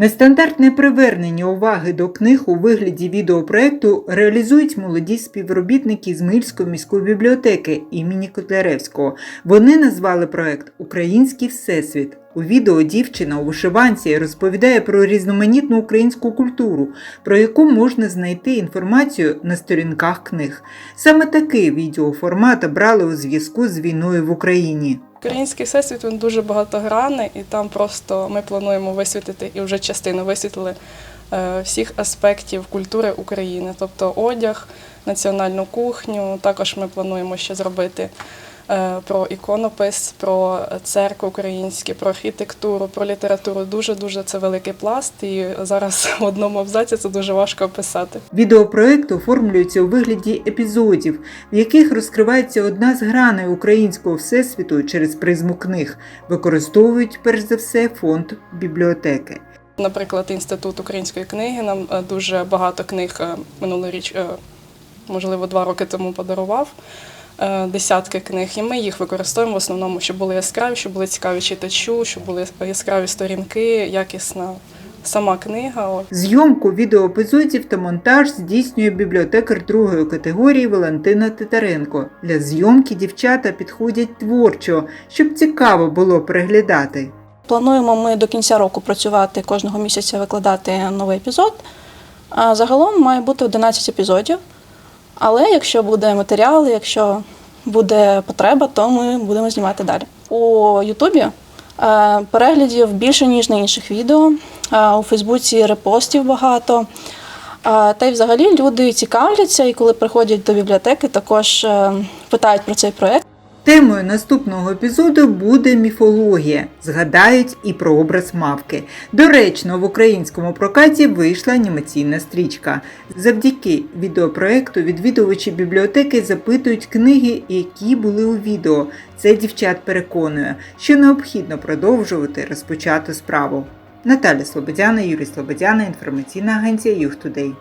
Нестандартне привернення уваги до книг у вигляді відеопроекту реалізують молоді співробітники з Мильської міської бібліотеки імені Котляревського. Вони назвали проект Український всесвіт. У відео дівчина у вишиванці розповідає про різноманітну українську культуру, про яку можна знайти інформацію на сторінках книг. Саме такий відеоформат обрали у зв'язку з війною в Україні. Український всесвіт він дуже багатогранний, і там просто ми плануємо висвітити і вже частину висвітлили е, всіх аспектів культури України, тобто одяг, національну кухню. Також ми плануємо ще зробити про іконопис, про церкву українську, про архітектуру, про літературу. Дуже дуже це великий пласт, і зараз в одному абзаці це дуже важко описати. Відеопроект оформлюється у вигляді епізодів, в яких розкривається одна з граней українського всесвіту через призму книг. Використовують перш за все фонд бібліотеки. Наприклад, інститут української книги нам е, дуже багато книг е, минулоріч, е, можливо, два роки тому подарував. Е, Десятки книг, і ми їх використовуємо в основному, щоб були яскраві, щоб були цікаві читачу, щоб були яскраві сторінки, якісна сама книга. Зйомку відеоепізодів та монтаж здійснює бібліотекар другої категорії Валентина Титаренко. Для зйомки дівчата підходять творчо, щоб цікаво було переглядати. Плануємо ми до кінця року працювати кожного місяця, викладати новий епізод. А загалом має бути 11 епізодів. Але якщо буде матеріал, якщо буде потреба, то ми будемо знімати далі. У Ютубі е, переглядів більше, ніж на інших відео. Е, У Фейсбуці репостів багато. Е, Та й взагалі люди цікавляться, і коли приходять до бібліотеки, також питають про цей проект. Темою наступного епізоду буде міфологія. Згадають і про образ мавки. Доречно, в українському прокаті вийшла анімаційна стрічка. Завдяки відеопроекту відвідувачі бібліотеки запитують книги, які були у відео. Це дівчат переконує, що необхідно продовжувати розпочату справу. Наталя Слободяна, Юрій Слободяна, інформаційна агенція Юг Тудей.